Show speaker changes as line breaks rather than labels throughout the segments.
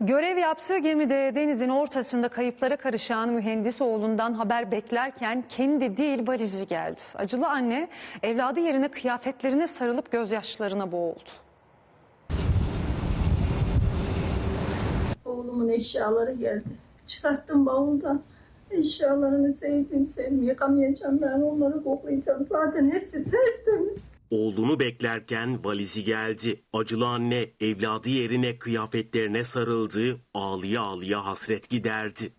Görev yaptığı gemide denizin ortasında kayıplara karışan mühendis oğlundan haber beklerken kendi değil valizi geldi. Acılı anne evladı yerine kıyafetlerine sarılıp gözyaşlarına boğuldu.
Oğlumun eşyaları geldi. Çıkarttım bavuldan. Eşyalarını sevdim sevdim. Yıkamayacağım ben onları koklayacağım. Zaten hepsi tertemiz.
Oğlunu beklerken valizi geldi. Acılı anne evladı yerine kıyafetlerine sarıldı, ağlıya ağlıya hasret giderdi.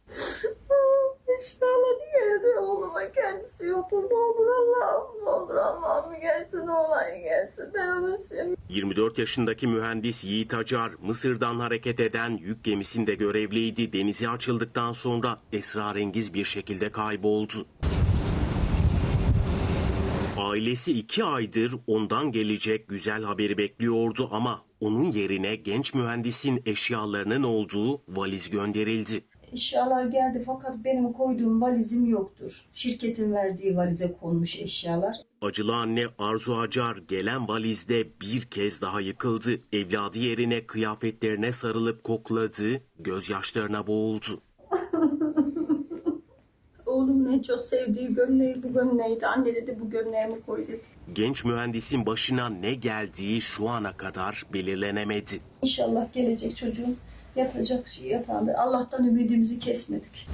Eşyaları geldi. Oğluma kendisi yoktu. Ne olur Allah'ım ne olur Allah'ım gelsin oğlan gelsin. Ben onu seviyorum.
24 yaşındaki mühendis Yiğit Acar, Mısır'dan hareket eden yük gemisinde görevliydi. Denize açıldıktan sonra esrarengiz bir şekilde kayboldu. Ailesi iki aydır ondan gelecek güzel haberi bekliyordu ama onun yerine genç mühendisin eşyalarının olduğu valiz gönderildi.
Eşyalar geldi fakat benim koyduğum valizim yoktur. Şirketin verdiği valize konmuş eşyalar.
Acılı anne Arzu Acar gelen valizde bir kez daha yıkıldı. Evladı yerine kıyafetlerine sarılıp kokladı, gözyaşlarına boğuldu.
En çok sevdiği gömleği bu gömleğiydi. Anne dedi bu gömleğimi koy dedi.
Genç mühendisin başına ne geldiği şu ana kadar belirlenemedi.
İnşallah gelecek çocuğum yatacak şey yatağında. Allah'tan ümidimizi kesmedik.